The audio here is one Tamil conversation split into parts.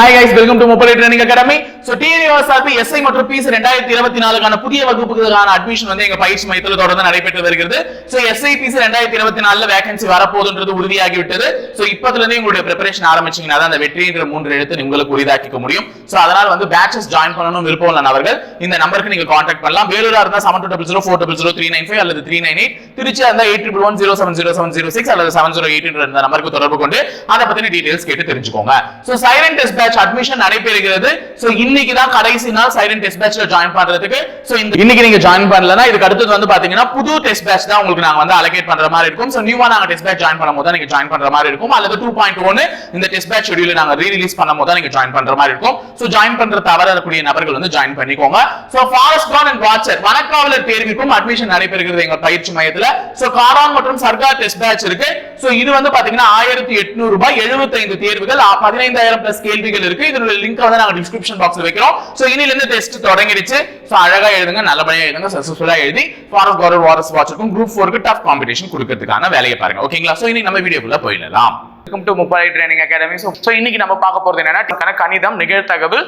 Hi guys welcome to mobile training academy so TNUSRB SI மற்றும் பிசி ரெண்டாயிரத்தி இருபத்தி நாலுக்கான புதிய வகுப்புகளுக்கான அட்மிஷன் வந்து எங்க பயிற்சி மையத்தில் தொடர்ந்து நடைபெற்று வருகிறது. சோ எஸ்ஐ பிசி ரெண்டாயிரத்தி இருபத்தி நாலுல வேகன்சி வரப்போகுதுன்றது உறுதியாகி விட்டது சோ இப்பத்துல இருந்து உங்களுடைய ப்ரிப்பரேஷன் ஆரம்பிச்சீங்கன்னா அந்த வெற்றின்ற மூன்று எழுத்து உங்களுக்கு உரிதாக்கிக்க முடியும். சோ அதனால வந்து பேச்சஸ் ஜாயின் பண்ணணும் விருப்பம் உள்ள நபர்கள் இந்த நம்பருக்கு நீங்க கான்டாக்ட் பண்ணலாம். வேலூரா இருந்தா seven two double zero four double zero three nine five அல்லது த்ரீ நைன் எயிட் திருச்சி இருந்தா eight triple one zero seven zero seven zero six அல்லது செவன் ஜீரோ எயிட் என்ற நம்பருக்கு தொடர்பு கொண்டு அதை பத்தின டீடைல்ஸ் கேட்டு தெரிஞ்சுக்கோங்க. So silent test batch admission நடைபெறுகிறது. சோ இன்னைக்கு இன்னைக்கு தான் கடைசி நாள் சைலண்ட் டெஸ்ட் பேட்ச்ல ஜாயின் பண்றதுக்கு. சோ இன்னைக்கு நீங்க ஜாயின் பண்ணலனா இதுக்கு அடுத்தது வந்து பாத்தீங்கன்னா புது டெஸ்ட் பேட்ச் தான் உங்களுக்கு நாங்க வந்து அலோகேட் பண்ற மாதிரி இருக்கும். சோ நியூவா நாங்க டெஸ்ட் பேட்ச் ஜாயின் பண்ணும்போது தான் நீங்க ஜாயின் பண்ற மாதிரி இருக்கும். அல்லது டூ பாயிண்ட் ஒன் இந்த டெஸ்ட் பேட்ச் ஷெடியூல் நாங்க ரீ ரிலீஸ் பண்ணும்போது தான் நீங்க ஜாயின் பண்ற மாதிரி இருக்கும். சோ ஜாயின் பண்ற தவறக்கூடிய நபர்கள் வந்து ஜாயின் பண்ணிக்கோங்க. சோ ஃபாரஸ்ட் கான் அண்ட் வாட்சர் வனக்காவலர் தேர்விற்கும் அட்மிஷன் நடைபெறுகிறது எங்க பயிற்சி மையத்துல. சோ காரான் மற்றும் சர்க்கார் டெஸ்ட் பேட்ச் இருக்கு. சோ இது வந்து பாத்தீங்கன்னா ஆயிரத்தி எட்நூறு ரூபாய் 75 தேர்வுகள் பதினைந்தாயிரம் பிளஸ் கேள்விகள் இருக்கு. இதனுடைய லிங்க் வந்து நாங்க டிஸ்கிரிப்ஷன் பாக்ஸ் பாக்ஸ்ல வைக்கிறோம். சோ இனில இருந்து டெஸ்ட் தொடங்கிடுச்சு. சோ அழகா எழுதுங்க நல்லபடியா எழுதுங்க சக்சஸ்ஃபுல்லா எழுதி ஃபாரஸ்ட் கார்டர் வாரஸ் வாட்சுக்கும் குரூப் ஃபோருக்கு டஃப் காம்படிஷன் கொடுக்கறதுக்கான வேலையை பாருங்க. ஓகேங்களா சோ இன்னைக்கு நம்ம வீடியோக்குள்ள போயிடலாம். Welcome to Muppadai training academy so இன்னைக்கு நம்ம பார்க்க போகிறது என்னன்னா கணிதம் நிகழ்த்தகவு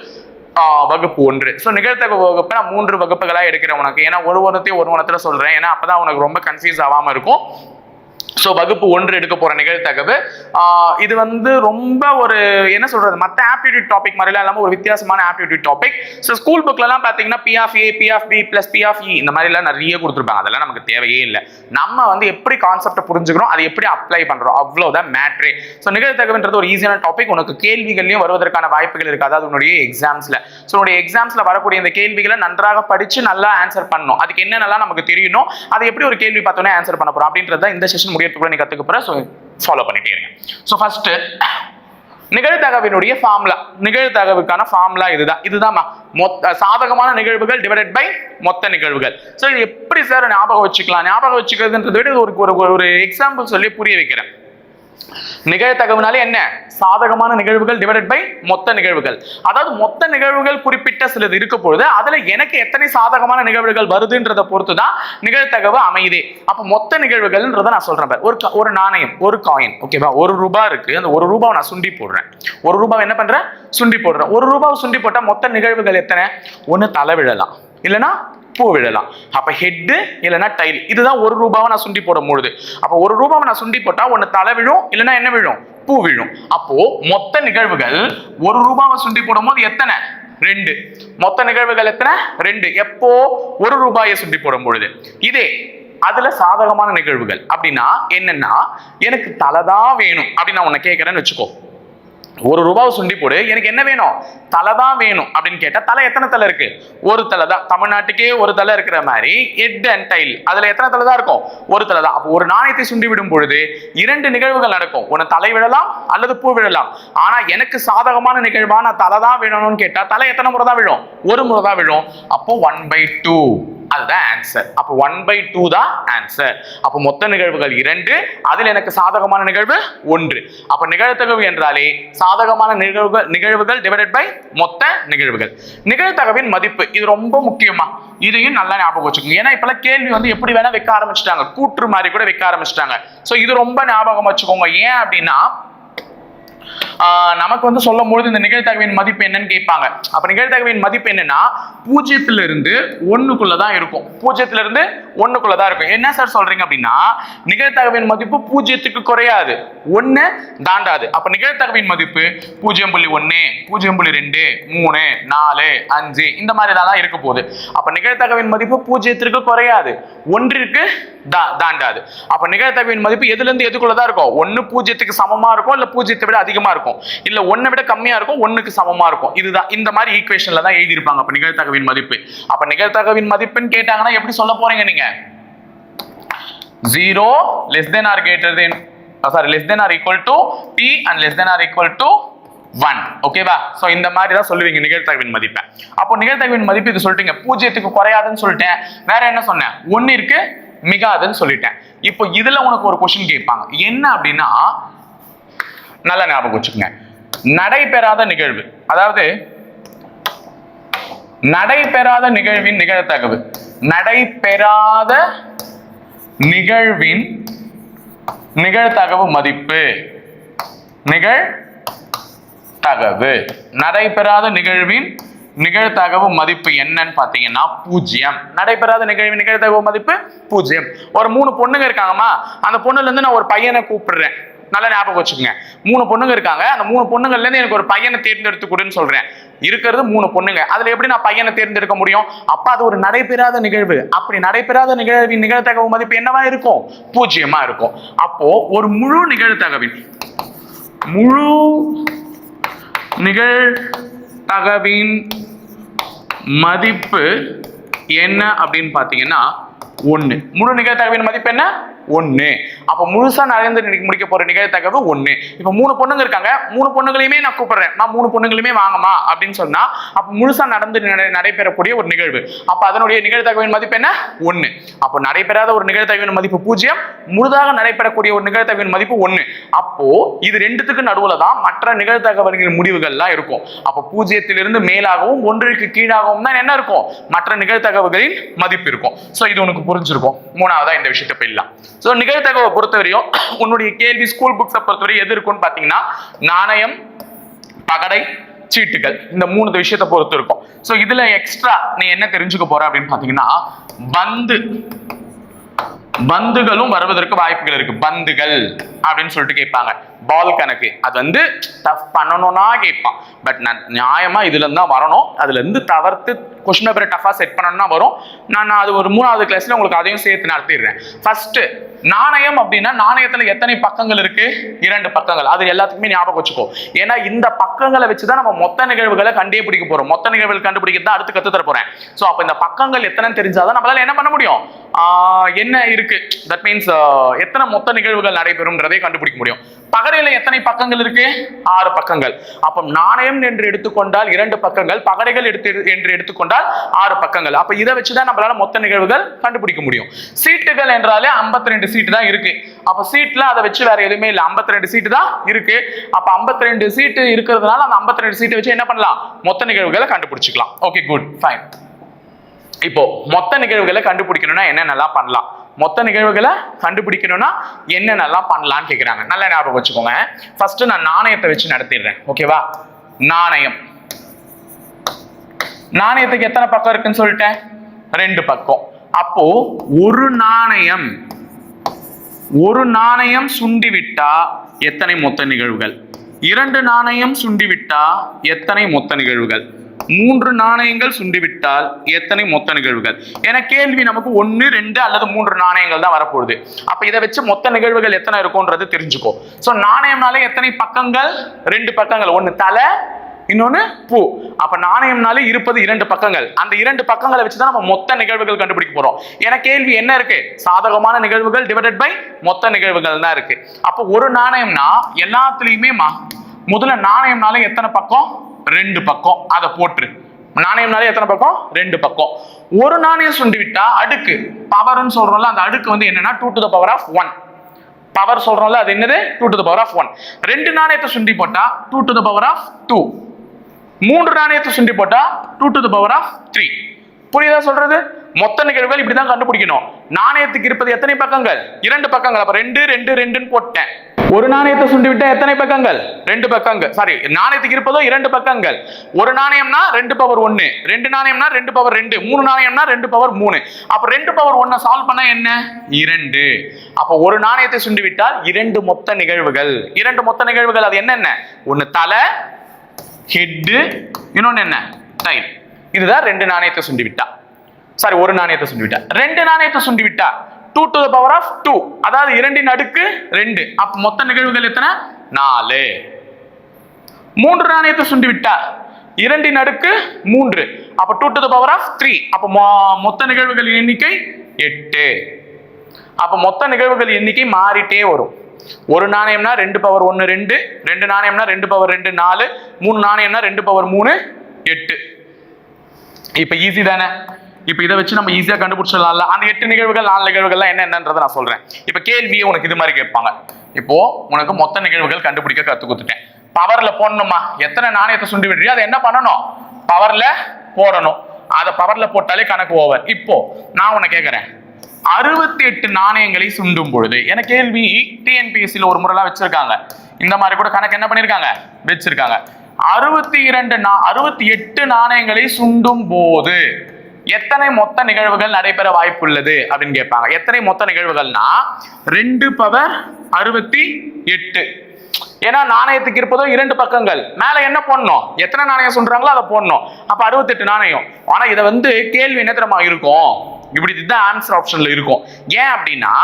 வகுப்பு ஒன்று. ஸோ நிகழ்த்தகவு வகுப்பை நான் மூன்று வகுப்புகளாக எடுக்கிறேன் உனக்கு. ஏன்னா ஒரு ஒன்றத்தையும் ஒரு ஒன்றத்தில் சொல்றேன். ஏன்னா அப்பதான் உனக்கு ரொம்ப கன்ஃபியூஸ் ஆகாம இருக்கும். ஸோ வகுப்பு ஒன்று எடுக்க போகிற நிகழ்த்தகவு இது வந்து ரொம்ப ஒரு என்ன சொல்கிறது மற்ற ஆப்டிடியூட் டாபிக் மாதிரிலாம் இல்லாமல் ஒரு வித்தியாசமான ஆப்டிடியூட் டாபிக் ஸோ ஸ்கூல் புக்லலாம் பார்த்தீங்கன்னா P of A P of B E இந்த மாதிரிலாம் நிறைய கொடுத்துருப்பாங்க. அதெல்லாம் நமக்கு தேவையே இல்லை. நம்ம வந்து எப்படி கான்செப்டை புரிஞ்சுக்கிறோம் அதை எப்படி அப்ளை பண்ணுறோம் அவ்வளோதான் மேட்ரே ஸோ நிகழ்த்தகவுன்றது ஒரு ஈஸியான டாபிக் உனக்கு கேள்விகள்லையும் வருவதற்கான வாய்ப்புகள் இருக்குது. அதாவது உன்னுடைய எக்ஸாம்ஸில் ஸோ உன்னுடைய எக்ஸாம்ஸில் வரக்கூடிய இந்த கேள்விகளை நன்றாக படித்து நல்லா ஆன்சர் பண்ணணும். அதுக்கு என்னென்னலாம் நமக்கு தெரியணும் அதை எப்படி ஒரு கேள்வி பார்த்தோன்னே ஆன்சர் பண்ண போகிறோம் அப்படின்றது தான் இந்த செஷன் முடியறதுக்குள்ள நீ கத்துக்க போற. ஸோ ஃபாலோ பண்ணிட்டே இருங்க. ஸோ ஃபர்ஸ்ட் நிகழ்தகவினுடைய ஃபார்முலா நிகழ்தகவுக்கான ஃபார்முலா இதுதான். இதுதான் மொத்த சாதகமான நிகழ்வுகள் டிவைடட் பை மொத்த நிகழ்வுகள். ஸோ இது எப்படி சார் ஞாபகம் வச்சுக்கலாம். ஞாபகம் வச்சுக்கிறதுன்றதை விட ஒரு ஒரு எக்ஸாம்பிள் சொல்லி புரிய வைக்கிறேன். நிகழ்தகவுனாலே என்ன? சாதகமான நிகழ்வுகள் டிவைடட் பை மொத்த நிகழ்வுகள். அதாவது மொத்த நிகழ்வுகள் குறிப்பிட்ட சிலது இருக்க பொழுது அதுல எனக்கு எத்தனை சாதகமான நிகழ்வுகள் வருதுன்றதை பொறுத்து தான் நிகழ்தகவு அமையுதே. அப்ப மொத்த நிகழ்வுகள்ன்றத நான் சொல்றேன் ஒரு க- ஒரு நாணயம் ஒரு காயின் ஓகேவா ஒரு ரூபாய் இருக்கு. அந்த ஒரு ரூபாவை நான் சுண்டி போடுறேன். ஒரு ரூபாய் என்ன பண்றேன்? சுண்டி போடுறேன். ஒரு ரூபாவை சுண்டி போட்டா மொத்த நிகழ்வுகள் எத்தனை? ஒன்று தலை விழலாம் இல்லைன்னா பூ விழலாம் அப்ப ஹெட் இல்லைன்னா டைல் இதுதான் ஒரு ரூபாவை நான் சுண்டி போடும் பொழுது. அப்ப ஒரு ரூபாவை நான் சுண்டி போட்டா ஒண்ணு தலை விழும் இல்லைன்னா என்ன விழும்? பூ விழும். அப்போ மொத்த நிகழ்வுகள் ஒரு ரூபாவை சுண்டி போடும் போது எத்தனை? ரெண்டு. மொத்த நிகழ்வுகள் எத்தனை? ரெண்டு. எப்போ? ஒரு ரூபாயை சுண்டி போடும் பொழுது. இதே அதுல சாதகமான நிகழ்வுகள். அப்படின்னா என்னன்னா எனக்கு தலை தான் வேணும். அப்படின்னு நான் உன்னை கேட்கறேன்னு வச்சுக்கோ. ஒரு ரூபாவை சுண்டி போடு எனக்கு என்ன வேணும்? தலை தான் வேணும் அப்படின்னு கேட்டால் தலை எத்தனை தலை இருக்கு? ஒரு தலை தான். தமிழ்நாட்டுக்கே ஒரு தலை இருக்கிற மாதிரி ஹெட் அண்ட் டைல் அதில் எத்தனை தலை தான் இருக்கும்? ஒரு தலை தான். அப்போ ஒரு நாணயத்தை சுண்டி விடும் பொழுது இரண்டு நிகழ்வுகள் நடக்கும். ஒன்னு தலை விழலாம் அல்லது பூ விழலாம். ஆனால் எனக்கு சாதகமான நிகழ்வாக நான் தலை தான் விழணும்னு கேட்டால் தலை எத்தனை முறை தான் விழும்? ஒரு முறை தான் விழும். அப்போ ஒன் பை டூ அதுதான் ஆன்சர் அப்போ ஒன் பை டூ தான் ஆன்சர் அப்போ மொத்த நிகழ்வுகள் இரண்டு அதில் எனக்கு சாதகமான நிகழ்வு ஒன்று. அப்போ நிகழ்த்தகவு என்றாலே சாதகமான நிகழ்வுகள் நிகழ்வுகள் டிவைடட் பை மொத்த நிகழ்வுகள். நிகழ்த்தகவின் மதிப்பு இது ரொம்ப முக்கியமா. இதையும் நல்லா ஞாபகம் வச்சுக்கோங்க. ஏன்னா இப்பெல்லாம் கேள்வி வந்து எப்படி வேணா வைக்க ஆரம்பிச்சிட்டாங்க. கூற்று மாதிரி கூட வைக்க ஆரம்பிச்சிட்டாங்க. ஸோ இது ரொம்ப ஞாபகம் வச்சுக்கோங்க. ஏன் அப்படின்னா நமக்கு வந்து சொல்லும் பொழுது இந்த நிகழ்தகவின் மதிப்பு என்னன்னு கேட்பாங்க. அப்ப நிகழ்தகவின் மதிப்பு என்னன்னா பூஜ்ஜியத்துல இருந்து ஒண்ணுக்குள்ளதான் இருக்கும். பூஜ்ஜியத்துல இருந்து ஒண்ணுக்குள்ளதான் இருக்கும். என்ன சார் சொல்றீங்க அப்படின்னா நிகழ்தகவின் மதிப்பு பூஜ்ஜியத்துக்கு குறையாது. ஒண்ணு தாண்டாது. அப்ப நிகழ்தகவின் மதிப்பு பூஜ்ஜியம் புள்ளி ஒண்ணு பூஜ்ஜியம் புள்ளி ரெண்டு மூணு நாலு அஞ்சு இந்த மாதிரி தான் இருக்க போகுது. அப்ப நிகழ்தகவின் மதிப்பு பூஜ்ஜியத்திற்கு குறையாது. ஒன்றிற்கு தா- தாண்டாது. அப்ப நிகழ்தகவின் மதிப்பு எதுல இருந்து எதுக்குள்ள தான் இருக்கும்? ஒன்னு பூஜ்ஜியத்துக்கு சமமா இருக்கும் இல்ல பூஜ்ஜியத்தை விட அதிகமா இருக்கும். இல்ல ஒன்னை விட கம்மியா இருக்கும் ஒண்ணுக்கு சமமா இருக்கும். இதுதான். இந்த மாதிரி ஈக்குவேஷன்ல தான் எழுதியிருப்பாங்க. அப்ப நிகழ்த்தகவின் மதிப்பு. அப்ப நிகழ்த்தகவின் மதிப்புன்னு கேட்டாங்கன்னா எப்படி சொல்ல போறீங்க நீங்க? Zero less than or greater than sorry less than or equal to T and less than or equal to one ஓகேவா சோ இந்த மாதிரி தான் சொல்லுவீங்க நிகழ்த்தகவின் மதிப்பை. அப்போ நிகழ்த்தகவின் மதிப்பு இது சொல்லிட்டீங்க. பூஜ்ஜியத்துக்கு குறையாதுன்னு சொல்லிட்டேன். வேற என்ன சொன்னேன்? ஒன்னு இருக்கு மிகாதுன்னு சொல்லிட்டேன். இப்போ இதுல உனக்கு ஒரு கொஸ்டின் கேட்பாங்க. என்ன அப்படின்னா நல்லா ஞாபகம் வச்சுக்கோங்க. நடைபெறாத நிகழ்வு. அதாவது நடைபெறாத நிகழ்வின் நிகழ்த்தகவு நடைபெறாத நிகழ்வின் நிகழ்தகவு மதிப்பு. நிகழ் தகவு நடைபெறாத நிகழ்வின் நிகழ்தகவு மதிப்பு என்னன்னு பாத்தீங்கன்னா பூஜ்ஜியம் நடைபெறாத நிகழ்வு நிகழ்தகவு மதிப்பு பூஜ்ஜியம் ஒரு மூணு பொண்ணுங்க இருக்காங்கம்மா. அந்த பொண்ணுல இருந்து நான் ஒரு பையனை கூப்பிடுறேன். நல்லா ஞாபகம் வச்சுக்கோங்க. மூணு பொண்ணுங்க இருக்காங்க. அந்த மூணு பொண்ணுங்கள்லேருந்து எனக்கு ஒரு பையனை தேர்ந்தெடுத்து கொடுன்னு சொல்கிறேன் இருக்கிறது மூணு பொண்ணுங்க. அதில் எப்படி நான் பையனை தேர்ந்தெடுக்க முடியும்? அப்போ அது ஒரு நடைபெறாத நிகழ்வு. அப்படி நடைபெறாத நிகழ்வின் நிகழ்த்தகவு மதிப்பு என்னவா இருக்கும்? பூஜ்ஜியமாக இருக்கும். அப்போது ஒரு முழு நிகழ்த்தகவின் முழு நிகழ்தகவின் மதிப்பு என்ன அப்படின்னு பார்த்தீங்கன்னா ஒன்று முழு நிகழ்தகவின் மதிப்பு என்ன? ஒன்று அப்போ முழுசா நரேந்திர இன்னைக்கு முடிக்க போற நிகழ்த்தகவு ஒன்று இப்போ மூணு பொண்ணுங்க இருக்காங்க. மூணு பொண்ணுங்களையுமே நான் கூப்பிடுறேன். நான் மூணு பொண்ணுங்களையுமே வாங்கம்மா அப்படின்னு சொன்னா அப்போ முழுசா நடந்து நடைபெறக்கூடிய ஒரு நிகழ்வு. அப்போ அதனுடைய நிகழ்த்தகவின் மதிப்பு என்ன? ஒன்று அப்போ நடைபெறாத ஒரு நிகழ்த்தகவின் மதிப்பு பூஜ்ஜியம். முழுதாக நடைபெறக்கூடிய ஒரு நிகழ்த்தகவின் மதிப்பு ஒன்று அப்போ இது ரெண்டுத்துக்கு நடுவுல தான் மற்ற நிகழ்த்தகவர்களின் முடிவுகள்லாம் இருக்கும். அப்போ பூஜ்ஜியத்திலிருந்து மேலாகவும் ஒன்றிற்கு கீழாகவும் தான் என்ன இருக்கும்? மற்ற நிகழ்த்தகவுகளின் மதிப்பு இருக்கும். ஸோ இது உனக்கு புரிஞ்சிருக்கும். மூணாவதா இந்த விஷயத்தை போயிடலாம். ஸோ நிகழ்த்தகவு பொறுத்தவரையும் உன்னுடைய கேள்வி ஸ்கூல் புக்ஸை பொறுத்தவரை எது இருக்கும்னு பார்த்தீங்கன்னா நாணயம் பகடை சீட்டுகள். இந்த மூணு விஷயத்தை பொறுத்து இருக்கும். ஸோ இதுல எக்ஸ்ட்ரா நீ என்ன தெரிஞ்சுக்க போற அப்படின்னு பார்த்தீங்கன்னா பந்து. பந்துகளும் வருவதற்கு வாய்ப்புகள் இருக்கு. பந்துகள் அப்படின்னு சொல்லிட்டு கேட்பாங்க. பால் கணக்கு. அது வந்து டஃப் பண்ணணும்னா கேட்பான். பட் நான் நியாயமாக இதுலேருந்து தான் வரணும். அதுலேருந்து தவிர்த்து கொஸ்டின் பேப்பரை டஃபாக செட் பண்ணணும்னா வரும். நான் நான் அது ஒரு மூணாவது கிளாஸில் உங்களுக்கு அதையும் சேர்த்து நடத்திடுறேன் ஃபஸ்ட்டு நாணயம் அப்படின்னா நாணயத்தில் எத்தனை பக்கங்கள் இருக்கு? இரண்டு பக்கங்கள். அது எல்லாத்துக்குமே ஞாபகம் வச்சுக்கோ. ஏன்னா இந்த பக்கங்களை வச்சு தான் நம்ம மொத்த நிகழ்வுகளை கண்டே பிடிக்க மொத்த நிகழ்வுகள் கண்டுபிடிக்கிறது தான் அடுத்து கற்றுத்தர தர ஸோ சோ இந்த பக்கங்கள் எத்தனை தெரிஞ்சாதான் நம்மளால என்ன பண்ண முடியும்? என்ன இருக்கு? தட் மீன்ஸ் எத்தனை மொத்த நிகழ்வுகள் நடைபெறும்ன்றதை கண்டுபிடிக்க முடியும். பகடையில எத்தனை பக்கங்கள் இருக்கு? ஆறு பக்கங்கள். அப்ப நாணயம் என்று எடுத்துக்கொண்டால் இரண்டு பக்கங்கள் பகடைகள் எடுத்து என்று எடுத்துக்கொண்டால் ஆறு பக்கங்கள். அப்ப இதை வச்சுதான் நம்மளால மொத்த நிகழ்வுகள் கண்டுபிடிக்க முடியும். சீட்டுகள் என்றாலே 52 ரெண்டு சீட்டு தான் இருக்கு. அப்ப சீட்ல அதை வச்சு வேற எதுவுமே இல்லை. 52 ரெண்டு சீட்டு தான் இருக்கு. அப்ப 52 ரெண்டு சீட்டு இருக்கிறதுனால அந்த 52 ரெண்டு சீட்டை வச்சு என்ன பண்ணலாம்? மொத்த நிகழ்வுகளை கண்டுபிடிச்சிக்கலாம். ஓகே குட் ஃபைன் இப்போ மொத்த நிகழ்வுகளை கண்டுபிடிக்கணும்னா என்னென்னலாம் பண்ணலாம்? மொத்த நிகழ்வுகளை கண்டுபிடிக்கணும்னா என்னென்னலாம் பண்ணலாம்னு கேட்குறாங்க நல்ல ஞாபகம் வச்சுக்கோங்க. ஃபர்ஸ்ட் நான் நாணயத்தை வச்சு நடத்திடுறேன். ஓகேவா நாணயம். நாணயத்துக்கு எத்தனை பக்கம் இருக்குன்னு சொல்லிட்டேன்? ரெண்டு பக்கம். அப்போ ஒரு நாணயம் ஒரு நாணயம் சுண்டிவிட்டா எத்தனை மொத்த நிகழ்வுகள்? இரண்டு நாணயம் சுண்டிவிட்டா எத்தனை மொத்த நிகழ்வுகள்? மூன்று நாணயங்கள் சுண்டிவிட்டால் எத்தனை மொத்த நிகழ்வுகள்? என கேள்வி நமக்கு ஒன்னு ரெண்டு அல்லது மூன்று நாணயங்கள் தான் வரப்போகுது. அப்ப இதை வச்சு மொத்த நிகழ்வுகள் எத்தனை இருக்கும்ன்றது தெரிஞ்சுக்கோ. சோ நாணயம்னாலே எத்தனை பக்கங்கள்? ரெண்டு பக்கங்கள். ஒன்னு தலை இன்னொன்னு பூ. அப்ப நாணயம்னாலே இருப்பது இரண்டு பக்கங்கள். அந்த இரண்டு பக்கங்களை வச்சு தான் நம்ம மொத்த நிகழ்வுகள் கண்டுபிடிக்க போறோம். ஏன்னா கேள்வி என்ன இருக்கு? சாதகமான நிகழ்வுகள் டிவைடட் பை மொத்த நிகழ்வுகள் தான் இருக்கு. அப்போ ஒரு நாணயம்னா எல்லாத்துலயுமே மா- முதல்ல நாணயம்னாலே எத்தனை பக்கம்? ரெண்டு பக்கம். அதை போட்டுரு. நாணயம்னாலே எத்தனை பக்கம்? ரெண்டு பக்கம். ஒரு நாணயம் சுண்டி விட்டா அடுக்கு. பவர்னு சொல்றோம்ல அந்த அடுக்கு வந்து என்னன்னா two to the power of one power சொல்றோம்ல அது என்னது? Two to the power of one ரெண்டு நாணயத்தை சுண்டி போட்டா two to the power of two மூன்று நாணயத்தை சுண்டி போட்டா two to the power of three புரியுதா சொல்றது? மொத்த நிகழ்வுகள் இப்படிதான் கண்டுபிடிக்கணும். நாணயத்துக்கு இருப்பது எத்தனை பக்கங்கள்? இரண்டு பக்கங்கள். அப்ப ரெண்டு ரெண்டு ரெண்டுன்னு போட்டேன். ஒரு நாணயத்தை சுண்டி விட்டா எத்தனை பக்கங்கள்? ரெண்டு பக்கங்கள். சாரி நாணயத்துக்கு இருப்பதோ இரண்டு பக்கங்கள். ஒரு நாணயம்னா ரெண்டு பவர் ஒன்னு ரெண்டு நாணயம்னா ரெண்டு பவர் ரெண்டு. மூணு நாணயம்னா ரெண்டு பவர் மூணு. அப்ப ரெண்டு பவர் ஒன்ன சால்வ் பண்ணா என்ன? இரண்டு. அப்ப ஒரு நாணயத்தை சுண்டி விட்டால் இரண்டு மொத்த நிகழ்வுகள். இரண்டு மொத்த நிகழ்வுகள் அது என்னென்ன? ஒன்னு தலை ஹெட்டு இன்னொன்னு என்ன? டைல் இதுதான் ரெண்டு நாணயத்தை சுண்டி விட்டா சாரி ஒரு நாணயத்தை சுண்டி விட்டா ரெண்டு நாணயத்தை சுண்டி விட்டா two to the power of two அதாவது இரண்டின் அடுக்கு ரெண்டு. அப்ப மொத்த நிகழ்வுகள் எத்தனை? நாலு. மூன்று நாணயத்தை சுண்டி விட்டா இரண்டின் அடுக்கு மூன்று. அப்ப two to the power of three அப்ப மொ- மொத்த நிகழ்வுகள் எண்ணிக்கை எட்டு. அப்ப மொத்த நிகழ்வுகள் எண்ணிக்கை மாறிட்டே வரும். ஒரு நாணயம்னா ரெண்டு பவர் ஒன்னு ரெண்டு. ரெண்டு நாணயம்னா ரெண்டு பவர் ரெண்டு நாலு. மூணு நாணயம்னா ரெண்டு பவர் மூணு எட்டு. இப்ப ஈஸி தானே? இப்ப இதை வச்சு நம்ம ஈஸியா கண்டுபிடிச்சிடலாம்ல. அந்த எட்டு நிகழ்வுகள் நாலு நிகழ்வுகள்லாம் என்ன என்னன்றதை நான் சொல்றேன். இப்ப கேள்வியை உனக்கு இது மாதிரி கேட்பாங்க. இப்போ உனக்கு மொத்த நிகழ்வுகள் கண்டுபிடிக்க கத்து கொடுத்துட்டேன். பவர்ல போடணுமா? எத்தனை நாணயத்தை சுண்டி விடுறியோ அதை என்ன பண்ணணும்? பவர்ல போடணும். அதை பவர்ல போட்டாலே கணக்கு ஓவர் இப்போ நான் உன்னை கேட்கறேன். அறுபத்தி எட்டு நாணயங்களை சுண்டும் பொழுது என கேள்வி டிஎன்பிஎஸ்சியில் ஒரு முறைலாம் வச்சிருக்காங்க. இந்த மாதிரி கூட கணக்கு என்ன பண்ணியிருக்காங்க வச்சிருக்காங்க. அறுபத்தி இரண்டு நா அறுபத்தி எட்டு நாணயங்களை சுண்டும் போது எத்தனை மொத்த நிகழ்வுகள் நடைபெற வாய்ப்புள்ளது அப்படின்னு கேட்பாங்க. எத்தனை மொத்த நிகழ்வுகள்னா ரெண்டு பவர் அறுபத்தி எட்டு. ஏன்னா நாணயத்துக்கு இருப்பதோ இரண்டு பக்கங்கள். மேல என்ன போடணும்? எத்தனை நாணயம் சொல்றாங்களோ அதை போடணும். அப்ப அறுபத்தெட்டு நாணயம். ஆனா இதை வந்து கேள்வி என்ன இருக்கும்? இப்படி இதுதான் ஆன்சர் ஆப்ஷன்ல இருக்கும். ஏன் அப்படின்னா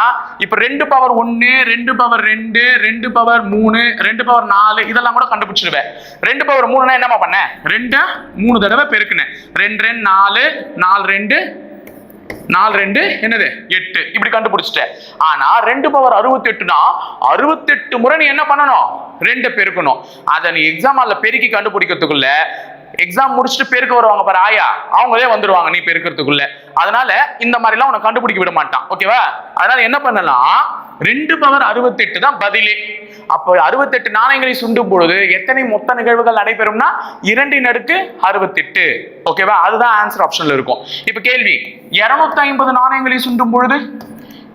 இப்ப ரெண்டு பவர் ஒன்னு ரெண்டு பவர் ரெண்டு ரெண்டு பவர் மூணு ரெண்டு பவர் நாலு இதெல்லாம் கூட கண்டுபிடிச்சிடுவேன் ரெண்டு பவர் மூணுனா என்னமா பண்ண? ரெண்டு? மூணு தடவை பெருக்குனேன். ரெண்டு ரெண்டு நாலு நாலு ரெண்டு நாலு ரெண்டு என்னது? எட்டு. இப்படி கண்டுபிடிச்சிட்டேன். ஆனா ரெண்டு பவர் அறுபத்தெட்டுனா அறுபத்தெட்டு முறை நீ என்ன பண்ணணும்? ரெண்டு பெருக்கணும். அதை நீ எக்ஸாம் அதில் பெருக்கி கண்டுபிடிக்கிறதுக்குள்ள எக்ஸாம் முடிச்சுட்டு பெருக்க வருவாங்க பாரு ஆயா. அவங்களே வந்துருவாங்க நீ பெருக்கிறதுக்குள்ள. அதனால இந்த மாதிரிலாம் உனக்கு கண்டுபிடிக்க விட மாட்டான். ஓகேவா அதனால என்ன பண்ணலாம்? ரெண்டு பவர் அறுபத்தெட்டு தான் பதிலே. அப்போ அறுபத்தெட்டு நாணயங்களை சுண்டும் பொழுது எத்தனை மொத்த நிகழ்வுகள் நடைபெறும்னா? இரண்டின் அடுக்கு அறுபத்தெட்டு. ஓகேவா அதுதான் ஆன்சர் ஆப்ஷன்ல இருக்கும். இப்போ கேள்வி இருநூத்தி ஐம்பது நாணயங்களை சுண்டும் பொழுது?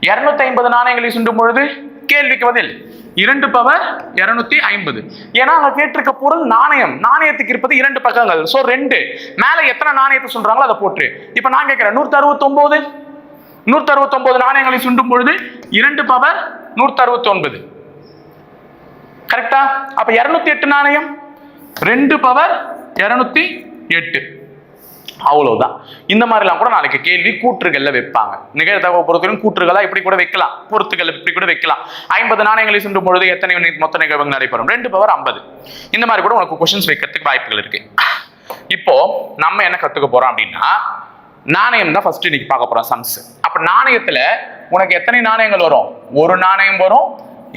இருநூத்தி ஐம்பது நாணயங்களை சுண்டும் பொழுது? கேள்விக்கு பதில் இரண்டு பவர் இருநூத்தி ஐம்பது. ஏன்னா அங்க கேட்டிருக்க பொருள் நாணயம். நாணயத்துக்கு இருப்பது இரண்டு பக்கங்கள். சோ ரெண்டு. மேல எத்தனை நாணயத்தை சொல்றாங்களோ அதை போட்டு இப்ப நான் கேட்கிறேன் நூத்தி அறுபத்தி ஒன்பது நூத்தி அறுபத்தி ஒன்பது நாணயங்களை சுண்டும் பொழுது இரண்டு பவர் நூத்தி அறுபத்தி ஒன்பது கரெக்டா அப்ப இருநூத்தி எட்டு நாணயம் ரெண்டு பவர் இருநூத்தி எட்டு. அவ்வளவுதான். இந்த மாதிரிலாம் கூட நாளைக்கு கேள்வி கூற்றுகள்ல வைப்பாங்க. நிகழ்தகவை பொறுத்தவரைக்கும் கூற்றுகளா இப்படி கூட வைக்கலாம். பொறுத்துகள் இப்படி கூட வைக்கலாம். ஐம்பது நாணயங்களை சுண்டும் பொழுது எத்தனை மொத்த நிகழ்வுகள் நடைபெறும்? ரெண்டு பவர் ஐம்பது. இந்த மாதிரி கூட உனக்கு கொஸ்டின்ஸ் வைக்கிறதுக்கு வாய்ப்புகள் இருக்கு. இப்போ நம்ம என்ன கத்துக்க போறோம் அப்படின்னா நாணயம் தான் ஃபர்ஸ்ட் இன்னைக்கு பார்க்க போறோம் சம்ஸ் அப்ப நாணயத்துல உனக்கு எத்தனை நாணயங்கள் வரும்? ஒரு நாணயம் வரும்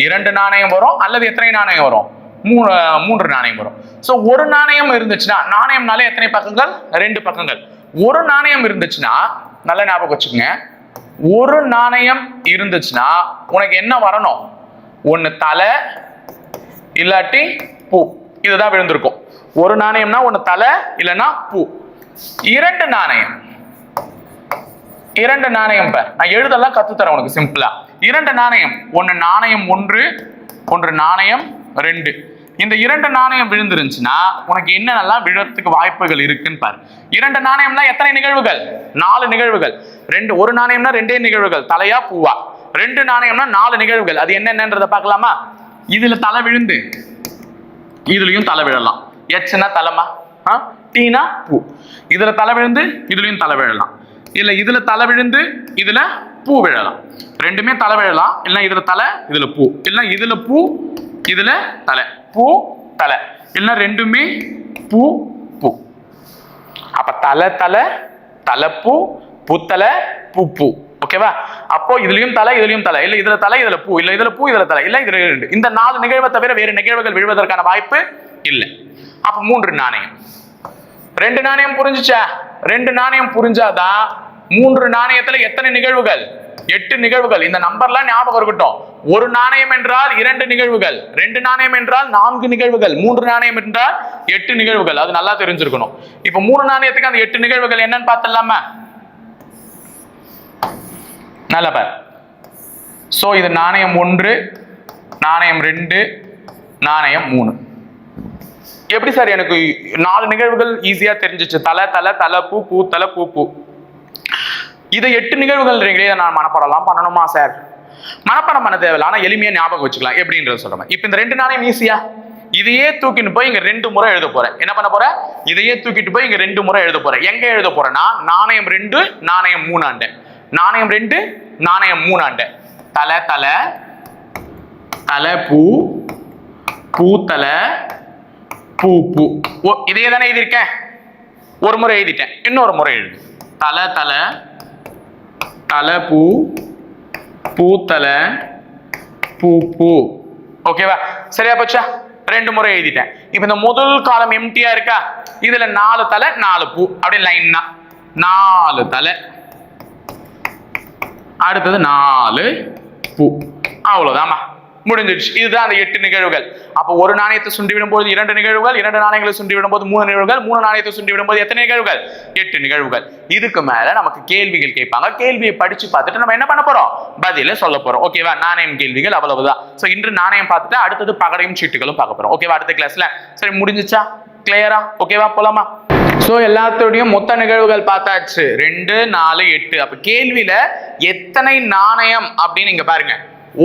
இரண்டு நாணயம் வரும் அல்லது எத்தனை நாணயம் வரும்? மூணு மூன்று நாணயம் வரும். ஸோ ஒரு நாணயம் இருந்துச்சுன்னா நாணயம்னாலே எத்தனை பக்கங்கள்? ரெண்டு பக்கங்கள். ஒரு நாணயம் இருந்துச்சுன்னா நல்ல ஞாபகம் வச்சுக்கோங்க. ஒரு நாணயம் இருந்துச்சுன்னா உனக்கு என்ன வரணும்? ஒன்று தலை இல்லாட்டி பூ. இதுதான் விழுந்திருக்கும். ஒரு நாணயம்னா ஒன்று தலை இல்லைன்னா பூ. இரண்டு நாணயம். இரண்டு நாணயம் பார். நான் எழுதெல்லாம் கத்துத்தரேன் உனக்கு சிம்பிளா இரண்டு நாணயம். ஒன்று நாணயம் ஒன்று ஒன்று நாணயம் ரெண்டு. இந்த இரண்டு நாணயம் விழுந்துருந்துச்சுன்னா உனக்கு என்னென்னலாம் விழறதுக்கு வாய்ப்புகள் இருக்குன்னு பாரு. இரண்டு நாணயம்னா எத்தனை நிகழ்வுகள்? நாலு நிகழ்வுகள். ரெண்டு ஒரு நாணயம்னா ரெண்டே நிகழ்வுகள். தலையா பூவா? ரெண்டு நாணயம்னா நாலு நிகழ்வுகள். அது என்னென்னன்றதை பார்க்கலாமா? இதுல தலை விழுந்து. இதுலயும் தலை விழலாம். எச்சனா தலைமா? ஆ? டீனா? பூ. இதுல தலை விழுந்து இதுலயும் தலை விழலாம். இல்ல இதுல தலை விழுந்து இதுல பூ விழலாம். ரெண்டுமே தலை விழலாம். இல்லைன்னா இதுல தலை இதுல பூ. இல்லைன்னா இதுல பூ இதுல தலை. பூ தலை. இல்லைன்னா ரெண்டுமே? பூ பூ. அப்ப தலை தலை தலைப்பூ பூத்தலை பூ பூ. ஓகேவா அப்போ இதுலயும் தலை இதுலயும் தலை. இல்ல இதுல தலை இதுல பூ. இல்ல இதுல பூ இதுல தலை. இல்ல இதுல ரெண்டு. இந்த நாலு நிகழ்வை தவிர வேறு நிகழ்வுகள் விழுவதற்கான வாய்ப்பு இல்லை. அப்ப மூன்று நாணயம். ரெண்டு நாணயம் புரிஞ்சுச்சா? ரெண்டு நாணயம் புரிஞ்சாதான் மூன்று நாணயத்துல எத்தனை நிகழ்வுகள்? எட்டு நிகழ்வுகள். இந்த நம்பர்லாம் ஞாபகம் இருக்கட்டும். ஒரு நாணயம் என்றால் இரண்டு நிகழ்வுகள். ரெண்டு நாணயம் என்றால் நான்கு நிகழ்வுகள். மூன்று நாணயம் என்றால் எட்டு நிகழ்வுகள். அது நல்லா தெரிஞ்சிருக்கணும். இப்ப மூணு நாணயத்துக்கு அந்த எட்டு நிகழ்வுகள் என்னன்னு பார்த்தலாமா நல்ல பார். சோ இது நாணயம் ஒன்று நாணயம் ரெண்டு நாணயம் மூணு. எப்படி சார் எனக்கு நாலு நிகழ்வுகள் ஈஸியா தெரிஞ்சிச்சு? தலை தலை தலை பூ பூ தலை பூ பூ. இதை எட்டு நிகழ்வுகள்ன்றீங்களே இதை நான் மனப்பாடலாம் பண்ணணுமா சார் மனப்பாடம் பண்ண தேவையில்ல. ஆனால் எளிமையாக ஞாபகம் வச்சுக்கலாம். எப்படின்றது சொல்கிறேன் இப்போ இந்த ரெண்டு நாணயம் ஈஸியா இதையே தூக்கிட்டு போய் இங்க ரெண்டு முறை எழுத போறேன். என்ன பண்ண போறேன் இதையே தூக்கிட்டு போய் இங்க ரெண்டு முறை எழுத போறேன். எங்க எழுத போறேன்னா நாணயம் ரெண்டு நாணயம் மூணாண்டு. நாணயம் ரெண்டு நாணயம் மூணாண்ட. தலை தலை தலை பூ பூத்தலை பூ பூ. ஓ இதே தானே எழுதியிருக்கேன்? ஒரு முறை எழுதிட்டேன். இன்னொரு முறை எழுது. தலை தலை தலை பூ பூத்தலை பூ பூ. ஓகேவா சரியா போச்சா? ரெண்டு முறை எழுதிட்டேன். இப்போ இந்த முதல் காலம் எம்டியா இருக்கா? இதுல நாலு தலை நாலு பூ. அப்படியே லைன்னா நாலு தலை. அடுத்தது நாலு பூ. அவ்வளோதாம்மா முடிஞ்சிடுச்சு. இதுதான் அந்த எட்டு நிகழ்வுகள். அப்போ ஒரு நாணயத்தை சுண்டி விடும்போது இரண்டு நிகழ்வுகள் இரண்டு நாணயங்களை சுண்டி விடும்போது மூணு நிகழ்வுகள் மூணு நாணயத்தை சுண்டி விடும்போது எத்தனை நிகழ்வுகள்? எட்டு நிகழ்வுகள். இதுக்கு மேல நமக்கு கேள்விகள் கேட்பாங்க. கேள்வியை படிச்சு பார்த்துட்டு நம்ம என்ன பண்ண போறோம்? பதில சொல்ல போறோம். ஓகேவா நாணயம் கேள்விகள் அவ்வளவுதான். ஸோ இன்று நாணயம் பார்த்துட்டு அடுத்தது பகடையும் சீட்டுகளும் பார்க்க போறோம். ஓகேவா அடுத்த கிளாஸ்ல சரி முடிஞ்சிச்சா? கிளியரா ஓகேவா போலாமா? ஸோ எல்லாத்தோடையும் மொத்த நிகழ்வுகள் பார்த்தாச்சு. ரெண்டு நாலு எட்டு. அப்போ கேள்வியில எத்தனை நாணயம் அப்படின்னு நீங்க பாருங்க.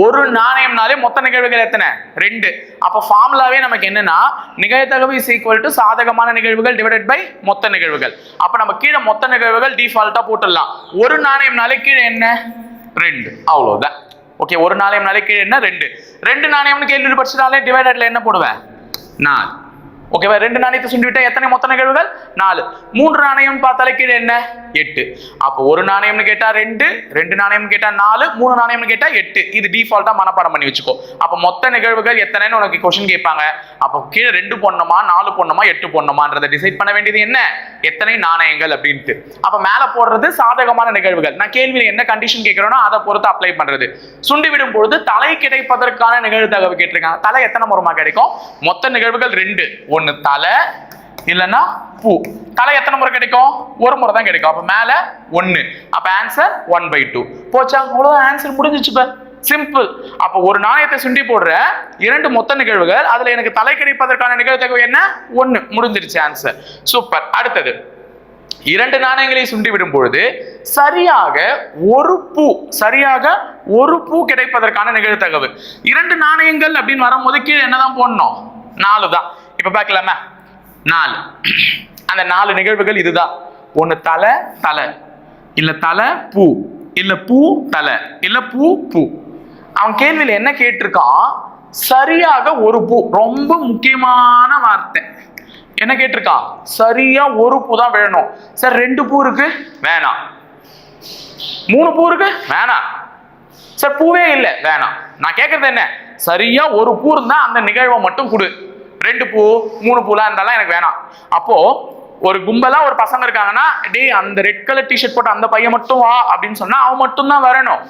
ஒரு நாணயம்னாலே மொத்த நிகழ்வுகள் எத்தனை? ரெண்டு. அப்போ ஃபார்முலாவே நமக்கு என்னன்னா நிகழ்த்தகவு இஸ் ஈக்குவல் டு சாதகமான நிகழ்வுகள் டிவைடட் பை மொத்த நிகழ்வுகள். அப்போ நம்ம கீழே மொத்த நிகழ்வுகள் டிஃபால்ட்டாக போட்டுடலாம். ஒரு நாணயம்னாலே கீழே என்ன? ரெண்டு. அவ்வளோதான் ஓகே ஒரு நாணயம்னாலே கீழே என்ன? ரெண்டு. ரெண்டு நாணயம்னு கேள்வி படிச்சதாலே டிவைடட்ல என்ன போடுவேன்? நாலு. ஓகேவா ரெண்டு நாணயத்தை சுண்டி விட்டா எத்தனை மொத்த நிகழ்வுகள்? நாலு. மூன்று நாணயம் பார்த்தாலே கீழே என்ன? எட்டு. அப்போ ஒரு நாணயம்னு கேட்டா ரெண்டு ரெண்டு நாணயம் கேட்டா நாலு மூணு நாணயம்னு கேட்டா எட்டு. இது டிஃபால்ட்டா மனப்பாடம் பண்ணி வச்சுக்கோ. அப்போ மொத்த நிகழ்வுகள் எத்தனைன்னு உனக்கு கொஸ்டின் கேட்பாங்க. அப்போ கீழே ரெண்டு பொண்ணுமா நாலு பொண்ணுமா எட்டு பொண்ணுமான்றதை டிசைட் பண்ண வேண்டியது என்ன? எத்தனை நாணயங்கள் அப்படின்ட்டு. அப்ப மேல போடுறது சாதகமான நிகழ்வுகள். நான் கேள்வியில் என்ன கண்டிஷன் கேட்கிறேனோ அதை பொறுத்து அப்ளை பண்றது. சுண்டி விடும் பொழுது தலை கிடைப்பதற்கான நிகழ்வு தகவல் கேட்டிருக்காங்க. தலை எத்தனை முறமா கிடைக்கும்? மொத்த நிகழ்வுகள் ரெண்டு. ஒன்னு தலை இல்லைன்னா பூ. தலை எத்தனை முறை கிடைக்கும்? ஒரு முறை தான் கிடைக்கும். அப்போ மேலே ஒன்று அப்போ ஆன்சர் ஒன் பை டூ போச்சா? அவ்வளோ ஆன்சர் முடிஞ்சிச்சு சிம்பிள் அப்போ ஒரு நாணயத்தை சுண்டி போடுற இரண்டு மொத்த நிகழ்வுகள் அதில் எனக்கு தலை கிடைப்பதற்கான நிகழ்தகவு என்ன? ஒன்று முடிஞ்சிருச்சு ஆன்சர் சூப்பர் அடுத்தது. இரண்டு நாணயங்களை சுண்டி விடும் பொழுது சரியாக ஒரு பூ சரியாக ஒரு பூ கிடைப்பதற்கான நிகழ்த்தகவு இரண்டு நாணயங்கள் அப்படின்னு வரும்போது கீழே என்னதான் போடணும்? நாலு தான் இப்ப பார்க்கலாமே? நாலு. அந்த நாலு நிகழ்வுகள் இதுதான். ஒன்று தலை தலை. இல்லை தலை பூ. இல்லை பூ தலை. இல்லை பூ பூ. அவன் கேள்வியில் என்ன கேட்டிருக்கான்? சரியாக ஒரு பூ. ரொம்ப முக்கியமான வார்த்தை. என்ன கேட்டிருக்கா? சரியா ஒரு பூ தான் வேணும். சார் ரெண்டு பூ இருக்கு? வேணாம். மூணு பூ இருக்கு? வேணாம். சார் பூவே இல்லை. வேணாம். நான் கேட்கறது என்ன? சரியா ஒரு பூ இருந்தா அந்த நிகழ்வை மட்டும் கொடு. ரெண்டு பூ மூணு பூலாம் இருந்தாலும் எனக்கு வேணாம். அப்போ ஒரு கும்பலா ஒரு பசங்க இருக்காங்கன்னா டேய் அந்த ரெட் கலர் டிஷர்ட் போட்டு அந்த பையன் மட்டும் வா அப்படின்னு சொன்னா அவன் மட்டும் தான் வரணும்.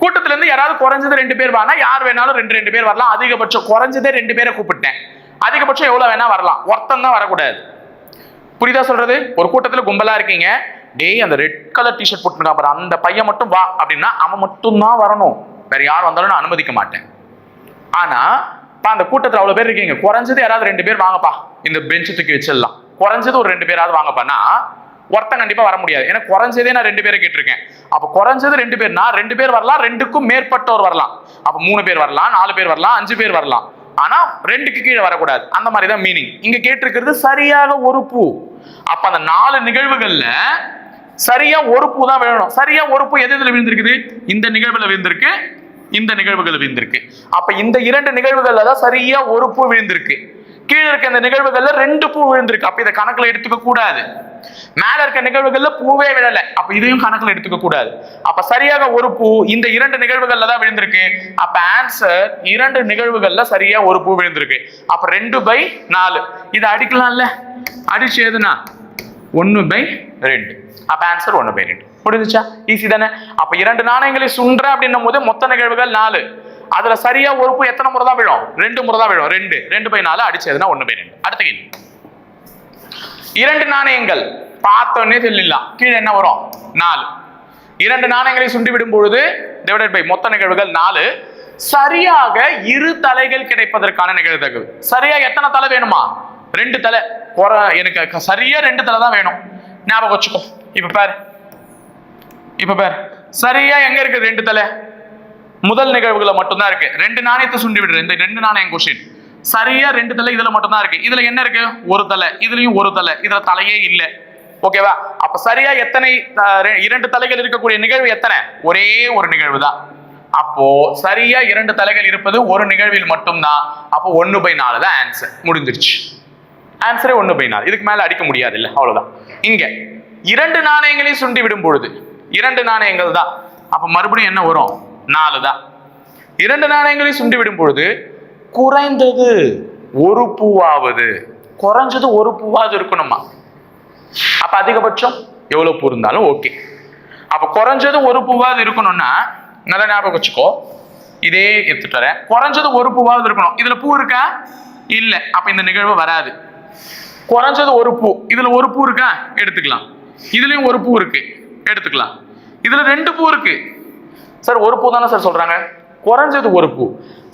கூட்டத்துல இருந்து யாராவது குறைஞ்சது ரெண்டு பேர் வானா யார் வேணாலும் ரெண்டு ரெண்டு பேர் வரலாம். அதிகபட்சம் குறைஞ்சதே ரெண்டு பேரை கூப்பிட்டேன். அதிகபட்சம் எவ்வளவு வேணா வரலாம். ஒருத்தன் தான் வரக்கூடாது. புரியுதா சொல்றது? ஒரு கூட்டத்துல கும்பலா இருக்கீங்க. டேய் அந்த ரெட் கலர் டிஷர்ட் போட்டுருக்கா பாரு அந்த பையன் மட்டும் வா அப்படின்னா அவன் மட்டும் தான் வரணும். வேற யார் வந்தாலும் நான் அனுமதிக்க மாட்டேன். ஆனா பா அந்த கூட்டத்தில் அவ்வளோ பேர் இருக்கீங்க. குறைஞ்சது யாராவது ரெண்டு பேர் வாங்கப்பா. இந்த பெஞ்சு தூக்கி வச்சிடலாம். குறைஞ்சது ஒரு ரெண்டு பேராவது வாங்கப்பான்னா ஒருத்தன் கண்டிப்பா வர முடியாது. ஏன்னா குறைஞ்சதே நான் ரெண்டு பேரை கேட்டிருக்கேன். அப்போ குறைஞ்சது ரெண்டு பேர்னா ரெண்டு பேர் வரலாம் ரெண்டுக்கும் மேற்பட்டோர் வரலாம். அப்போ மூணு பேர் வரலாம் நாலு பேர் வரலாம் அஞ்சு பேர் வரலாம். ஆனா ரெண்டுக்கு கீழே வரக்கூடாது. அந்த மாதிரி தான் மீனிங் இங்க கேட்டிருக்கிறது சரியாக ஒரு பூ. அப்ப அந்த நாலு நிகழ்வுகள்ல சரியா ஒரு பூ தான் வேணும் சரியா ஒரு பூ எது இதுல விழுந்திருக்குது? இந்த நிகழ்வுல விழுந்திருக்கு. இந்த நிகழ்வுகள் விழுந்திருக்கு. அப்ப இந்த இரண்டு நிகழ்வுகள்ல தான் சரியா ஒரு பூ விழுந்திருக்கு. கீழே இருக்க இந்த நிகழ்வுகள்ல ரெண்டு பூ விழுந்திருக்கு. அப்ப இதை கணக்குல எடுத்துக்க கூடாது. மேல இருக்க நிகழ்வுகள்ல பூவே விழல. அப்ப இதையும் கணக்குல எடுத்துக்க கூடாது. அப்ப சரியாக ஒரு பூ இந்த இரண்டு நிகழ்வுகள்ல தான் விழுந்திருக்கு. அப்ப ஆன்சர் இரண்டு நிகழ்வுகள்ல சரியா ஒரு பூ விழுந்திருக்கு. அப்ப ரெண்டு பை நாலு. இதை அடிக்கலாம்ல? அடிச்சு எதுனா? ஒன்று பை ரெண்டு. அப்ப ஆன்சர் ஒன்று பை ரெண்டு. முடிஞ்சுச்சா ஈஸி தானே? அப்ப இரண்டு நாணயங்களை சுன்ற அப்படின்னும் போது மொத்த நிகழ்வுகள் நாலு. அதுல சரியா ஒரு பூ எத்தனை முறை தான் விழும்? ரெண்டு முறை தான் விழும். ரெண்டு. ரெண்டு பை நாலு அடிச்சதுன்னா ஒன்று பை ரெண்டு. அடுத்த கேள்வி. இரண்டு நாணயங்கள். பார்த்தோன்னே சொல்லிடலாம். கீழே என்ன வரும்? நாலு. இரண்டு நாணயங்களை சுண்டி விடும் பொழுது டிவைடட் பை மொத்த நிகழ்வுகள் நாலு. சரியாக இரு தலைகள் கிடைப்பதற்கான நிகழ்தகவு. சரியா எத்தனை தலை வேணுமா? ரெண்டு தலை. குறை எனக்கு க- சரியா ரெண்டு தலை தான் வேணும். ஞாபகம் வச்சுக்கோ. இப்ப பாரு. இப்ப பாரு. சரியா எங்க இருக்கு ரெண்டு தலை? முதல் நிகழ்வுகளை மட்டும்தான் இருக்கு. ரெண்டு நாணயத்தை சுண்டி விடுற இந்த ரெண்டு நாணயம் கொஷின் சரியா ரெண்டு தலை இதுல மட்டும்தான் இருக்கு. இதுல என்ன இருக்கு? ஒரு தலை. இதுலயும் ஒரு தலை. இதுல தலையே இல்லை. ஓகேவா அப்ப சரியா எத்தனை ரெ- இரண்டு தலைகள் இருக்கக்கூடிய நிகழ்வு எத்தனை? ஒரே ஒரு நிகழ்வு தான். அப்போ சரியா இரண்டு தலைகள் இருப்பது ஒரு நிகழ்வில் மட்டும்தான். அப்போ ஒன்னு பை நாலு தான் ஆன்சர் முடிஞ்சிருச்சு. ஆன்சரே ஒன்று பை நாலு இதுக்கு மேலே அடிக்க முடியாது இல்லை அவ்வளோதான் இங்கே. இரண்டு நாணயங்களையும் சுண்டி விடும் பொழுது இரண்டு நாணயங்கள் தான். அப்போ மறுபடியும் என்ன வரும்? நாலு தான். இரண்டு நாணயங்களையும் சுண்டி விடும் பொழுது குறைந்தது ஒரு பூவாவது. குறைஞ்சது ஒரு பூவாவது இருக்கணுமா? அப்ப அதிகபட்சம் எவ்வளவு பூ இருந்தாலும் ஓகே அப்ப குறைஞ்சது ஒரு பூவாவது இருக்கணும்னா நல்லா ஞாபகம் வச்சுக்கோ. இதே எடுத்துட்டு வரேன். குறைஞ்சது ஒரு பூவாவது இருக்கணும். இதுல பூ இருக்கா? இல்ல. அப்ப இந்த நிகழ்வு வராது. குறைஞ்சது ஒரு பூ. இதுல ஒரு பூ இருக்கா? எடுத்துக்கலாம். இதுலயும் ஒரு பூ இருக்கு. எடுத்துக்கலாம். இதுல ரெண்டு பூ இருக்கு. சார் ஒரு பூ தானே சார் சொல்றாங்க. குறைஞ்சது ஒரு பூ.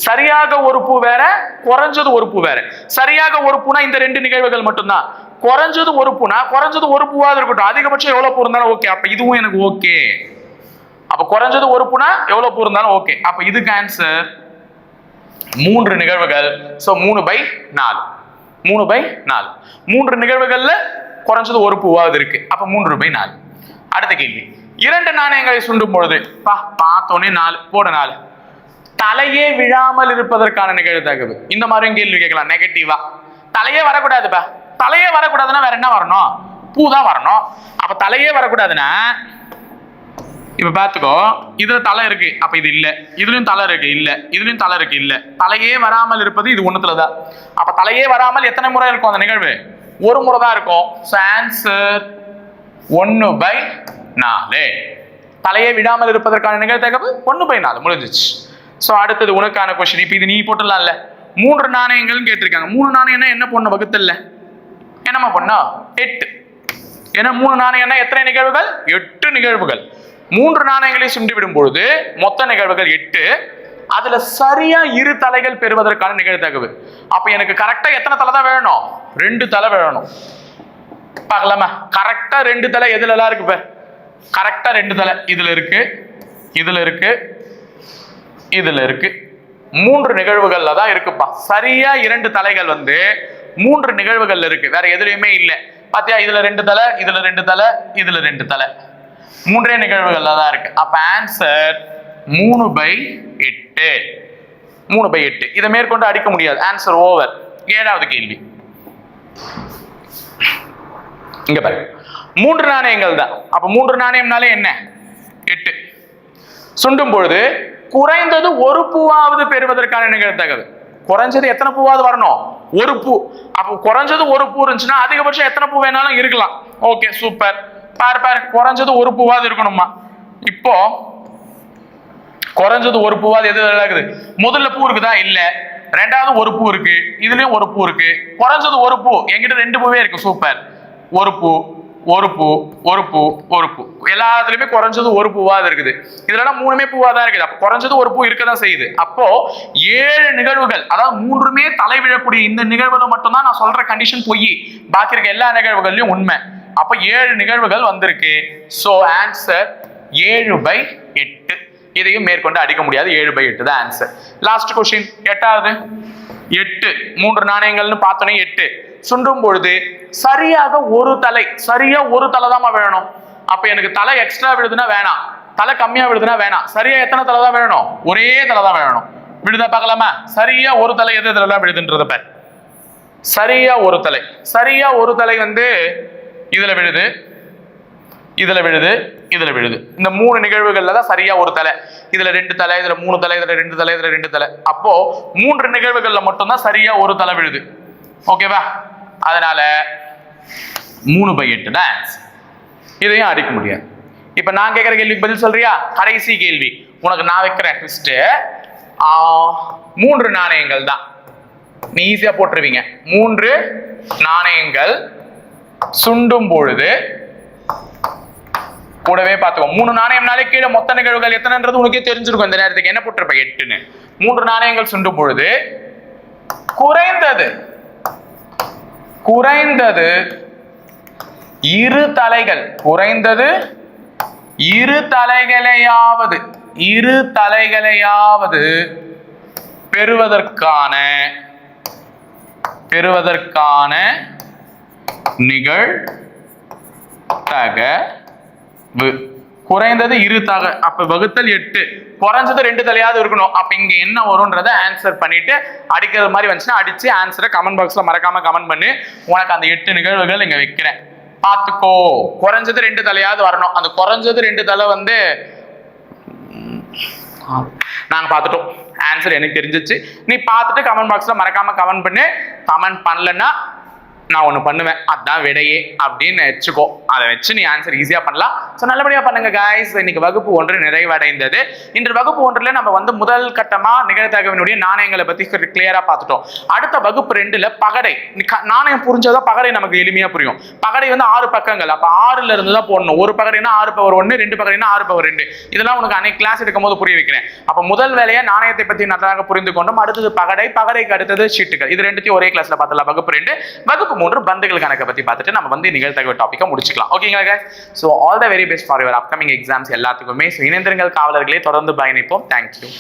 சரியாக ஒரு பூ வேற குறைஞ்சது ஒரு பூ வேற. சரியாக ஒரு பூனா இந்த ரெண்டு நிகழ்வுகள் மட்டும்தான். குறைஞ்சது ஒரு பூனா குறைஞ்சது ஒரு பூவாக இருக்கட்டும். அதிகபட்சம் எவ்வளவு பூ இருந்தாலும் ஓகே அப்ப இதுவும் எனக்கு ஓகே அப்ப குறைஞ்சது ஒரு பூனா எவ்வளவு பூ இருந்தாலும் ஓகே அப்ப இதுக்கு ஆன்சர் மூன்று நிகழ்வுகள். சோ மூணு பை நாலு. மூணு பை நாலு. மூன்று நிகழ்வுகள்ல குறைஞ்சது ஒரு பூவாவது இருக்கு. அப்ப மூன்று பை நாலு. அடுத்த கேள்வி. இரண்டு நாணயங்களை சுண்டும் பொழுது பா பார்த்தோன்னே நாலு போட நாலு. தலையே விழாமல் இருப்பதற்கான நிகழ்வு இந்த மாதிரியும் கேள்வி கேட்கலாம். நெகட்டிவா தலையே வரக்கூடாதுப்பா தலையே வரக்கூடாதுன்னா வேற என்ன வரணும்? பூ தான் வரணும். அப்ப தலையே வரக்கூடாதுன்னா இப்போ பார்த்துக்கோ இதில் தலை இருக்கு அப்போ இது இல்லை. இதுலையும் தலை இருக்கு இல்லை. இதுலையும் தலை இருக்கு இல்லை. தலையே வராமல் இருப்பது இது ஒண்ணுத்துலதான் அப்போ தலையே வராமல் எத்தனை முறை இருக்கும் அந்த நிகழ்வு? ஒரு முறை தான் இருக்கும். ஆன்சர் ஒன்று பை நாலு. தலையே விடாமல் இருப்பதற்கான நிகழ்த்தகவு ஒன்று பை நாலு. முடிஞ்சிச்சு. ஸோ அடுத்தது உனக்கான கொஸ்டின் இப்போ இது நீ போட்டுடலாம்ல. மூன்று நாணயங்கள்னு கேட்டிருக்காங்க. மூணு நாணயம்னா என்ன பொண்ணு வகுத்தல்ல? என்னம்மா பொண்ணா? எட்டு. ஏன்னா மூணு நாணயம்னா எத்தனை நிகழ்வுகள்? எட்டு நிகழ்வுகள். மூன்று நாணயங்களை சுண்டிவிடும் பொழுது மொத்த நிகழ்வுகள் எட்டு. அதுல சரியா இரு தலைகள் பெறுவதற்கான நிகழ்த்தகவு அப்ப எனக்கு கரெக்டா எத்தனை தலை தான் வேணும்? ரெண்டு தலை வேணும். பார்க்கலாமா? கரெக்டா ரெண்டு தலை எதுல எல்லாம் இருக்கு கரெக்டா ரெண்டு தலை இதுல இருக்கு இதுல இருக்கு இதுல இருக்கு. மூன்று நிகழ்வுகள்ல தான் இருக்குப்பா. சரியா இரண்டு தலைகள் வந்து மூன்று நிகழ்வுகள்ல இருக்கு. வேற எதுலயுமே இல்லை. பாத்தியா? இதுல ரெண்டு தலை இதுல ரெண்டு தலை இதுல ரெண்டு தலை. மூன்றே நிகழ்வுகள்ல தான் இருக்கு. அப்ப ஆன்சர் மூணு பை எட்டு. மூணு பை எட்டு. இதை மேற்கொண்டு அடிக்க முடியாது. ஆன்சர் ஓவர் ஏழாவது கேள்வி. இங்க பாரு. மூன்று நாணயங்கள் தான். அப்ப மூன்று நாணயம்னாலே என்ன? எட்டு. சுண்டும் பொழுது குறைந்தது ஒரு பூவாவது பெறுவதற்கான நிகழ்த்தகவு குறைஞ்சது எத்தனை பூவாவது வரணும்? ஒரு பூ. அப்போ குறைஞ்சது ஒரு பூ இருந்துச்சுன்னா அதிகபட்சம் எத்தனை பூ வேணாலும் இருக்கலாம். ஓகே சூப்பர் பாரு பாரு குறைஞ்சது ஒரு பூவாவது இருக்கணுமா இப்போ குறைஞ்சது ஒரு பூவாது எது இருக்குது? முதல்ல பூ இருக்குதா? இல்ல. ரெண்டாவது ஒரு பூ இருக்கு. இதுலயும் ஒரு பூ இருக்கு. குறைஞ்சது ஒரு பூ. என்கிட்ட ரெண்டு பூவே இருக்கு. சூப்பர். ஒரு பூ ஒரு பூ ஒரு பூ ஒரு பூ. எல்லாத்துலயுமே குறைஞ்சது ஒரு பூவாது இருக்குது. இதுலலாம் மூணுமே பூவா தான் இருக்குது. அப்போ குறைஞ்சது ஒரு பூ இருக்க தான் செய்யுது. அப்போ ஏழு நிகழ்வுகள் அதாவது மூன்றுமே தலை விழக்கூடிய இந்த நிகழ்வுல மட்டும்தான் நான் சொல்ற கண்டிஷன் பொய். பாக்கி இருக்க எல்லா நிகழ்வுகள்லயும் உண்மை. அப்ப ஏழு நிகழ்வுகள் வந்திருக்கு. சோ ஆன்சர் ஏழு பை எட்டு. இதையும் மேற்கொண்டு அடிக்க முடியாது. ஏழு பை எட்டு தான் ஆன்சர் லாஸ்ட் கொஸ்டின் எட்டாவது? எட்டு. மூன்று நாணயங்கள்னு பார்த்தோன்னே எட்டு. சுண்டும் பொழுது சரியாக ஒரு தலை சரியா ஒரு தலை தான் வேணும். அப்ப எனக்கு தலை எக்ஸ்ட்ரா விழுதுன்னா வேணாம். தலை கம்மியா விழுதுன்னா வேணாம். சரியா எத்தனை தலை தான் வேணும்? ஒரே தலை தான் வேணும். விழுதா பார்க்கலாமா? சரியா ஒரு தலை எது தலை விழுதுன்றத பாரு. சரியா ஒரு தலை. சரியா ஒரு தலை வந்து இதில் விழுது இதுல விழுது இதுல விழுது. இந்த மூணு நிகழ்வுகள்ல தான் சரியா ஒரு தலை. இதுல ரெண்டு தலை இதுல மூணு தலை இதுல ரெண்டு தலை இதுல ரெண்டு தலை. அப்போ மூன்று நிகழ்வுகள்ல மட்டும்தான் சரியா ஒரு தலை விழுது. ஓகேவா அதனால மூணு பை எட்டு டான்ஸ் இதையும் அடிக்க முடியாது. இப்ப நான் கேட்கிற கேள்விக்கு பதில் சொல்றியா? கடைசி கேள்வி. உனக்கு நான் வைக்கிற ட்விஸ்ட் மூன்று நாணயங்கள் தான். நீ ஈஸியா போட்டுருவீங்க. மூன்று நாணயங்கள் சுண்டும் பொழுது கூடவே பார்த்துக்கோ மூணு நாணயம்னாலே கீழே மொத்த நிகழ்வுகள் எத்தனைன்றது உனக்கே தெரிஞ்சிருக்கும் இந்த நேரத்துக்கு. என்ன போட்டிருப்ப? எட்டுன்னு. மூன்று நாணயங்கள் சுண்டும் பொழுது குறைந்தது குறைந்தது இரு தலைகள் குறைந்தது இரு தலைகளையாவது இரு தலைகளையாவது பெறுவதற்கான பெறுவதற்கான நிகழ்தகவு. குறைந்தது இரு தக அப்ப வகுத்தல் எட்டு. குறைஞ்சது ரெண்டு தலையாவது இருக்கணும். அப்ப இங்க என்ன வரும்ன்றத ஆன்சர் பண்ணிட்டு அடிக்கிறது மாதிரி வந்துச்சுன்னா அடிச்சு ஆன்சரை கமெண்ட் பாக்ஸ்ல மறக்காம கமெண்ட் பண்ணு. உனக்கு அந்த எட்டு நிகழ்வுகள் இங்க வைக்கிறேன். பார்த்துக்கோ குறைஞ்சது ரெண்டு தலையாவது வரணும். அந்த குறைஞ்சது ரெண்டு தலை வந்து நாங்க பார்த்துட்டோம் ஆன்சர் எனக்கு தெரிஞ்சிச்சு. நீ பார்த்துட்டு கமெண்ட் பாக்ஸ்ல மறக்காம கமெண்ட் பண்ணு. கமெண்ட் பண்ணலன்னா நான் ஒன்று பண்ணுவேன். அதான் விடையே. அப்படின்னு வச்சுக்கோ அதை வச்சு நீ ஆன்சர் ஈஸியாக பண்ணலாம். ஸோ நல்லபடியாக பண்ணுங்க காய்ஸ் இன்னைக்கு வகுப்பு ஒன்று நிறைவடைந்தது. இன்று வகுப்பு ஒன்றில் நம்ம வந்து முதல் கட்டமாக நிகழ்த்தகவினுடைய நாணயங்களை பற்றி கிளியராக பார்த்துட்டோம். அடுத்த வகுப்பு ரெண்டில் பகடை. நாணயம் புரிஞ்சாதான் பகடை நமக்கு எளிமையாக புரியும். பகடை வந்து ஆறு பக்கங்கள். அப்போ ஆறுல இருந்து தான் போடணும். ஒரு பகடைனா ஆறு பவர் ஒன்று ரெண்டு பகடைனா ஆறு பவர் ரெண்டு. இதெல்லாம் உனக்கு அன்னைக்கு கிளாஸ் எடுக்கும்போது புரிய வைக்கிறேன். அப்போ முதல் வேலையை நாணயத்தை பற்றி நன்றாக புரிந்து கொண்டோம். அடுத்தது பகடை. பகடைக்கு அடுத்தது சீட்டுகள் இது ரெண்டுத்தையும் ஒரே கிளாஸ்ல பார்த்தலாம் வகுப்பு ரெண்டு. வகுப்பு மூன்று பந்துகள் கணக்கை பற்றி பார்த்துட்டு நம்ம வந்து நிகழ்த்தகவு டாப்பிக்கை முடிச்சுக்கலாம். ஓகேங்களா guys? So all the very best for your upcoming exams எல்லாத்துக்குமே. ஸோ இணைந்திருங்கள் காவலர்களே. தொடர்ந்து பயணிப்போம். தேங்க்யூ